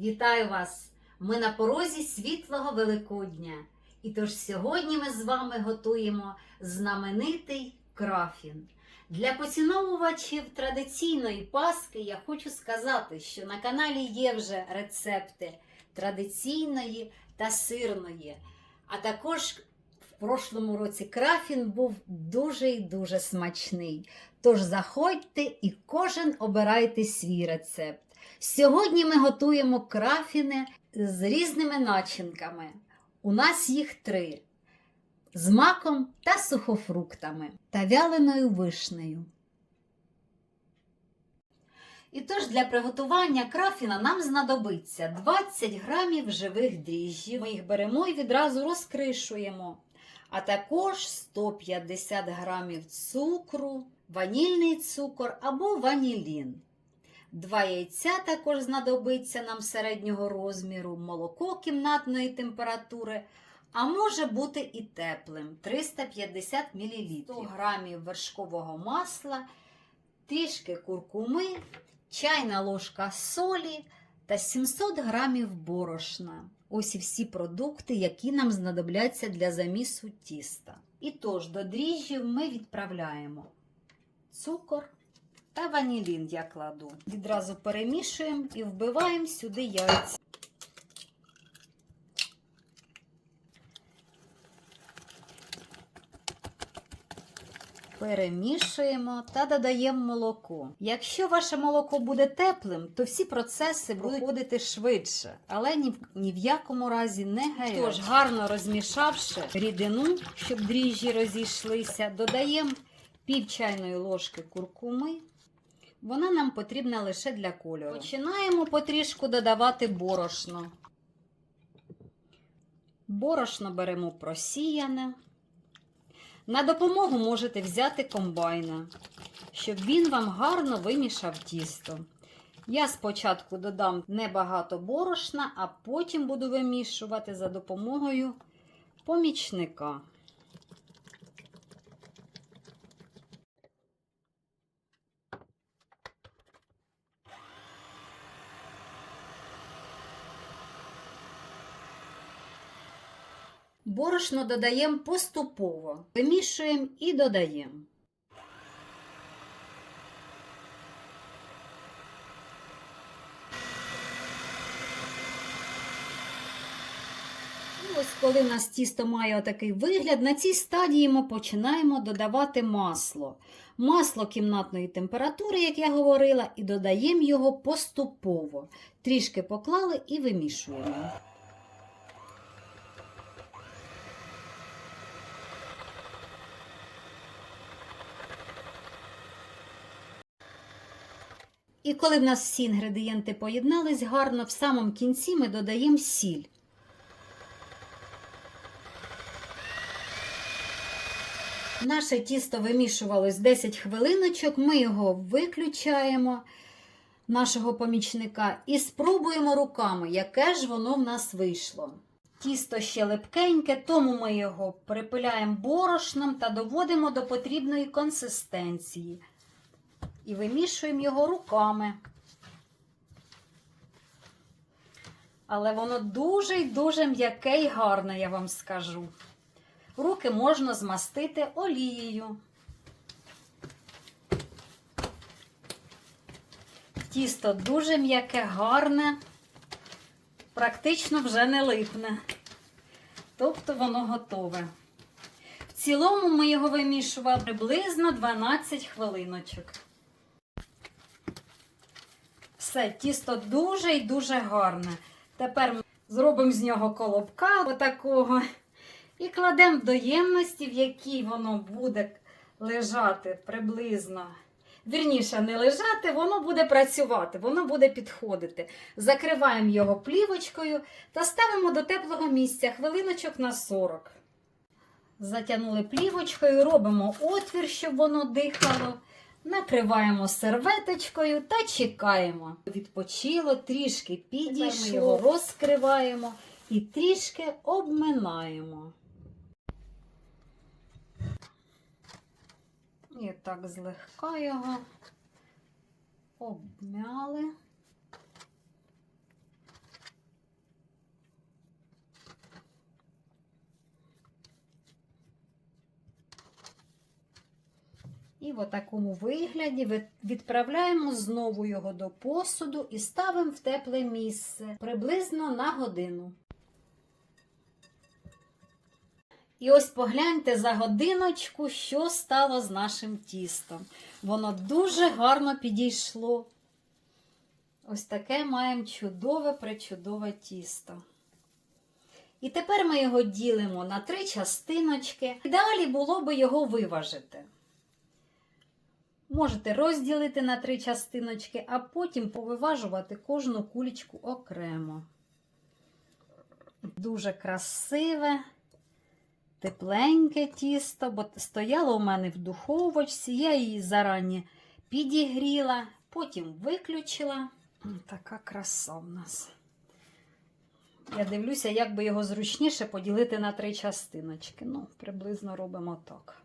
Вітаю вас! Ми на порозі світлого Великодня. І тож сьогодні ми з вами готуємо знаменитий крафін. Для поціновувачів традиційної паски я хочу сказати, що на каналі є вже рецепти традиційної та сирної. А також в прошлому році крафін був дуже і дуже смачний. Тож заходьте і кожен обирайте свій рецепт. Сьогодні ми готуємо крафіни з різними начинками. У нас їх три: з маком та сухофруктами та вяленою вишнею. І тож для приготування крафіна нам знадобиться 20 грамів живих дріжджів. Ми їх беремо і відразу розкришуємо. А також 150 грамів цукру, ванільний цукор або ванілін. Два яйця також знадобиться нам середнього розміру, молоко кімнатної температури, а може бути і теплим 350 мл, 100 грамів вершкового масла, трішки куркуми, чайна ложка солі та 700 грамів борошна. Ось і всі продукти, які нам знадобляться для замісу тіста. І тож до дріжджів ми відправляємо цукор та ванілін я кладу. Відразу перемішуємо і вбиваємо сюди яйця. Перемішуємо та додаємо молоко. Якщо ваше молоко буде теплим, то всі процеси будуть проходити швидше, але ні, в- ні в якому разі не гаряче. Тож, гарно розмішавши рідину, щоб дріжджі розійшлися, додаємо пів чайної ложки куркуми. Вона нам потрібна лише для кольору. Починаємо потрішку додавати борошно. Борошно беремо просіяне. На допомогу можете взяти комбайна, щоб він вам гарно вимішав тісто. Я спочатку додам небагато борошна, а потім буду вимішувати за допомогою помічника. Борошно додаємо поступово, вимішуємо і додаємо. Ось коли в нас тісто має отакий вигляд, на цій стадії ми починаємо додавати масло. Масло кімнатної температури, як я говорила, і додаємо його поступово. Трішки поклали і вимішуємо. І коли в нас всі інгредієнти поєднались гарно, в самому кінці ми додаємо сіль. Наше тісто вимішувалось 10 хвилиночок, ми його виключаємо, нашого помічника, і спробуємо руками, яке ж воно в нас вийшло. Тісто ще липкеньке, тому ми його припиляємо борошном та доводимо до потрібної консистенції і вимішуємо його руками. Але воно дуже й дуже м'яке і гарне, я вам скажу. Руки можна змастити олією. Тісто дуже м'яке, гарне, практично вже не липне. Тобто воно готове. В цілому ми його вимішували приблизно 12 хвилиночок. Все, тісто дуже і дуже гарне. Тепер зробимо з нього колобка отакого і кладемо до ємності, в якій воно буде лежати приблизно. Вірніше, не лежати, воно буде працювати, воно буде підходити. Закриваємо його плівочкою та ставимо до теплого місця хвилиночок на 40. Затягнули плівочкою, робимо отвір, щоб воно дихало. Накриваємо серветочкою та чекаємо. Відпочило, трішки підійшло, ми його розкриваємо і трішки обминаємо. І так злегка його обмяли. В такому вигляді відправляємо знову його до посуду і ставимо в тепле місце приблизно на годину. І ось погляньте за годиночку, що стало з нашим тістом. Воно дуже гарно підійшло. Ось таке маємо чудове пречудове тісто. І тепер ми його ділимо на три частиночки. Ідеалі було би його виважити. Можете розділити на три частиночки, а потім повиважувати кожну кулечку окремо. Дуже красиве, тепленьке тісто, бо стояло у мене в духовочці, я її зарані підігріла, потім виключила. Така краса в нас. Я дивлюся, як би його зручніше поділити на три частиночки. Ну, приблизно робимо так.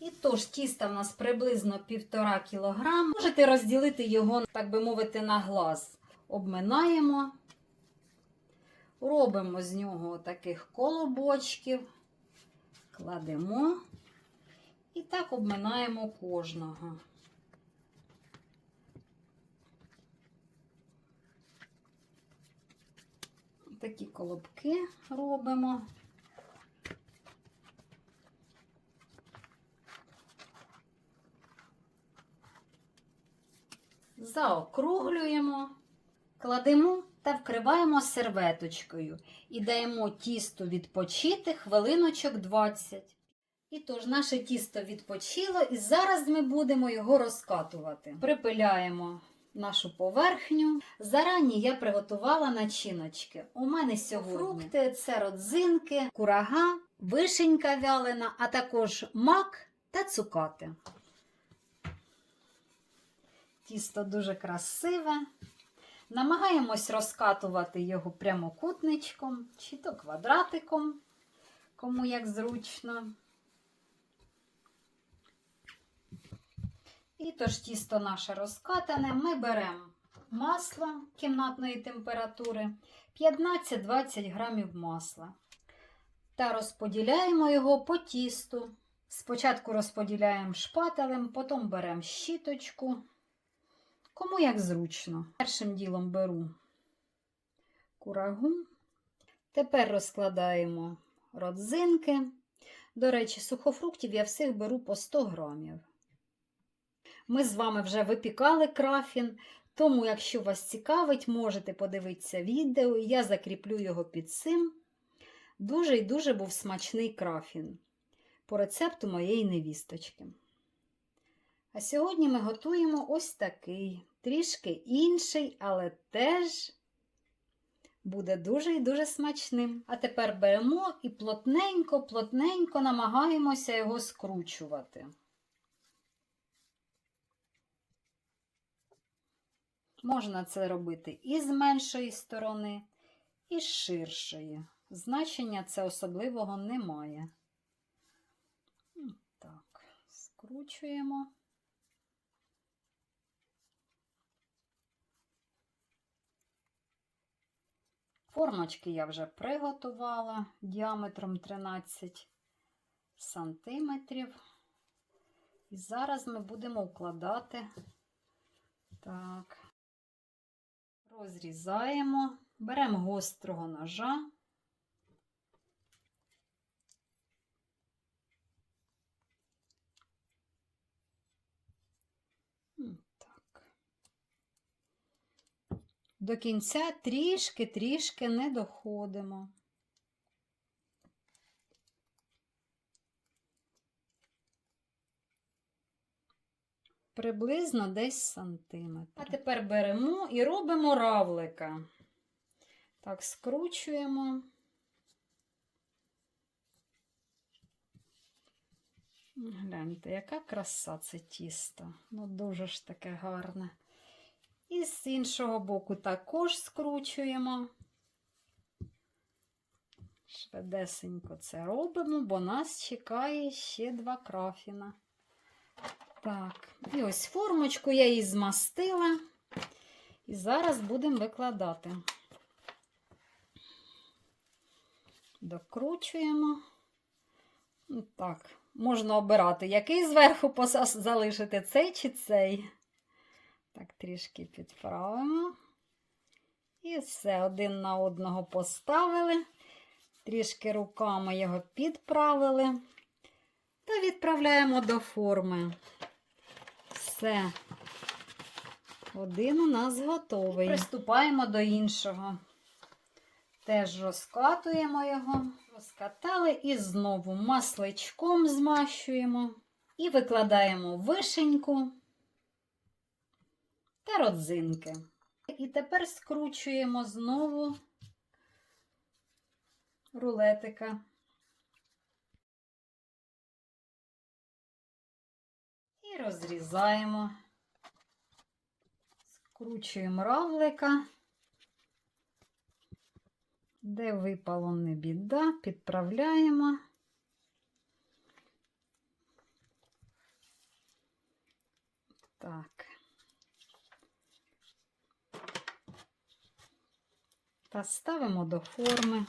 І тож тіста в нас приблизно півтора кілограм. Можете розділити його, так би мовити, на глаз. Обминаємо, робимо з нього таких колобочків, кладемо і так обминаємо кожного. Такі колобки робимо. Заокруглюємо, кладемо та вкриваємо серветочкою і даємо тісту відпочити хвилиночок 20. І тож наше тісто відпочило, і зараз ми будемо його розкатувати. Припиляємо нашу поверхню. Зарані я приготувала начиночки. У мене сьогодні фрукти, це родзинки, курага, вишенька вялена, а також мак та цукати. Тісто дуже красиве. Намагаємось розкатувати його прямокутничком чи то квадратиком, кому як зручно. І тож тісто наше розкатане, ми беремо масло кімнатної температури 15-20 грамів масла та розподіляємо його по тісту. Спочатку розподіляємо шпателем, потім беремо щіточку. Кому як зручно. Першим ділом беру курагу. Тепер розкладаємо родзинки. До речі, сухофруктів я всіх беру по 100 грамів. Ми з вами вже випікали крафін, тому, якщо вас цікавить, можете подивитися відео, я закріплю його під цим. Дуже і дуже був смачний крафін по рецепту моєї невісточки. А сьогодні ми готуємо ось такий, трішки інший, але теж буде дуже і дуже смачним. А тепер беремо і плотненько-плотненько намагаємося його скручувати. Можна це робити і з меншої сторони, і з ширшої. Значення це особливого немає. Так, скручуємо. Формочки я вже приготувала діаметром 13 сантиметрів. І зараз ми будемо вкладати так, розрізаємо, беремо гострого ножа. М, Так. До кінця трішки-трішки не доходимо. Приблизно десь сантиметр. А тепер беремо і робимо равлика. Так, скручуємо. Гляньте, яка краса це тісто. Ну, дуже ж таке гарне. І з іншого боку також скручуємо. Швидесенько це робимо, бо нас чекає ще два крафіна. Так, і ось формочку я її змастила. І зараз будемо викладати. Докручуємо. Ну, Так, можна обирати, який зверху залишити, цей чи цей. Так, трішки підправимо. І все, один на одного поставили. Трішки руками його підправили. Та відправляємо до форми. Все. Один у нас готовий. Приступаємо до іншого. Теж розкатуємо його. Розкатали і знову масличком змащуємо. І викладаємо вишеньку та родзинки. І тепер скручуємо знову рулетика. І розрізаємо. Скручуємо равлика. Де випало не біда, підправляємо. Так. Та ставимо до форми.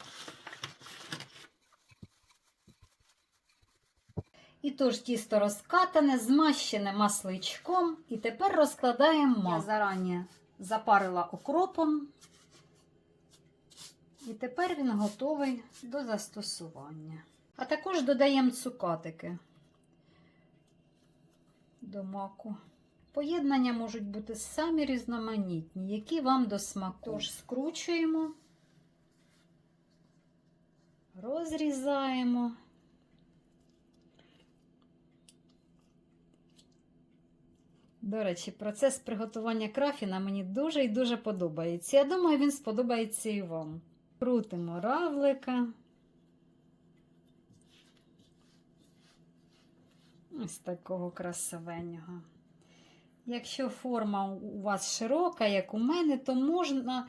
І тож тісто розкатане, змащене масличком. І тепер розкладаємо. Я зарані запарила окропом. І тепер він готовий до застосування. А також додаємо цукатики до маку. Поєднання можуть бути самі різноманітні, які вам до смаку. Тож скручуємо, розрізаємо. До речі, процес приготування крафіна мені дуже і дуже подобається. Я думаю, він сподобається і вам. Крутимо равлика. Ось такого красивеннього. Якщо форма у вас широка, як у мене, то можна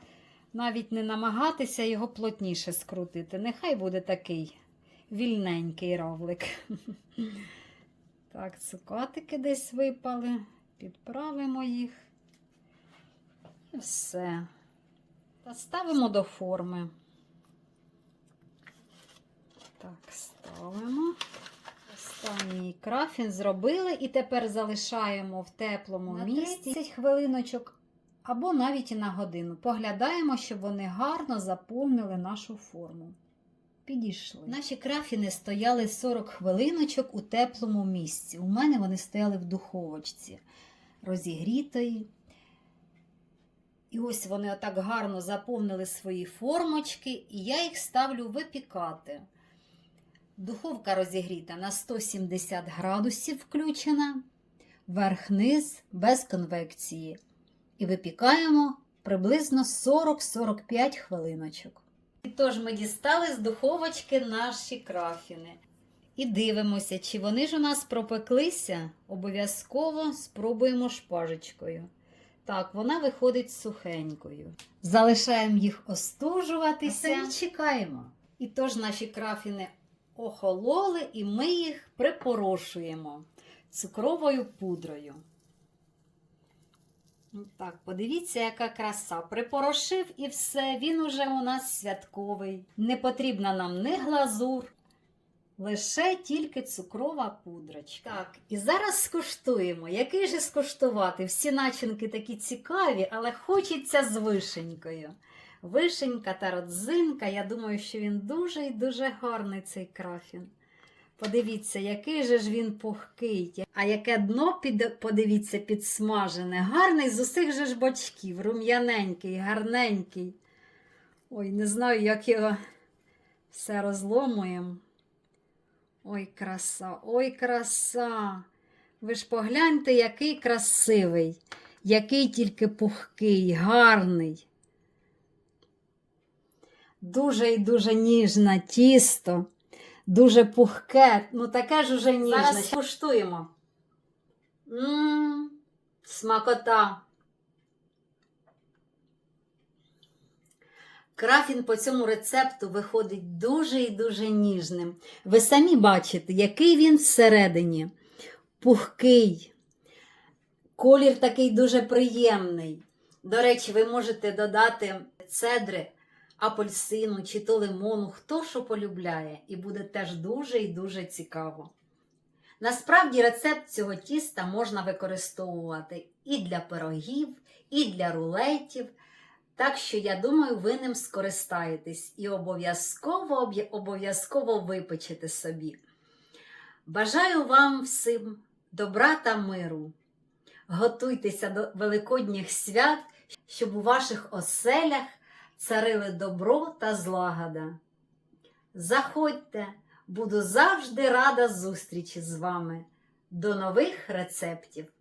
навіть не намагатися його плотніше скрутити. Нехай буде такий вільненький равлик. Так, цукатики десь випали, підправимо їх. І все. Та ставимо до форми. Так, ставимо. Останній крафін зробили і тепер залишаємо в теплому На місці 30 хвилиночок або навіть і на годину. Поглядаємо, щоб вони гарно заповнили нашу форму. Підійшли. Наші крафіни стояли 40 хвилиночок у теплому місці. У мене вони стояли в духовочці розігрітої. І ось вони отак гарно заповнили свої формочки, і я їх ставлю випікати. Духовка розігріта на 170 градусів включена, верх-низ без конвекції. І випікаємо приблизно 40-45 хвилиночок. І тож ми дістали з духовочки наші крафіни. І дивимося, чи вони ж у нас пропеклися. Обов'язково спробуємо шпажечкою. Так, вона виходить сухенькою. Залишаємо їх остужуватися А і чекаємо. І тож наші крафіни охололи, і ми їх припорошуємо цукровою пудрою. Ну Так, подивіться, яка краса. Припорошив і все, він уже у нас святковий. Не потрібна нам ні глазур, лише тільки цукрова пудрочка. Так, і зараз скуштуємо. Який же скуштувати? Всі начинки такі цікаві, але хочеться з вишенькою. Вишенька та родзинка. Я думаю, що він дуже і дуже гарний цей крафін. Подивіться, який же ж він пухкий, а яке дно під, подивіться, підсмажене. Гарний з усіх же ж бочків, рум'яненький, гарненький. Ой, не знаю, як його все розломуємо. Ой, краса, ой, краса. Ви ж погляньте, який красивий, який тільки пухкий, гарний. Дуже і дуже ніжне тісто, дуже пухке, ну таке ж уже ніжне. Зараз скуштуємо. Мм, смакота. Крафін по цьому рецепту виходить дуже і дуже ніжним. Ви самі бачите, який він всередині. Пухкий. Колір такий дуже приємний. До речі, ви можете додати цедри апельсину чи то лимону, хто що полюбляє, і буде теж дуже і дуже цікаво. Насправді рецепт цього тіста можна використовувати і для пирогів, і для рулетів. Так що я думаю, ви ним скористаєтесь і обов'язково обов'язково випечете собі. Бажаю вам всім добра та миру. Готуйтеся до великодніх свят, щоб у ваших оселях царили добро та злагода. Заходьте, буду завжди рада зустрічі з вами. До нових рецептів!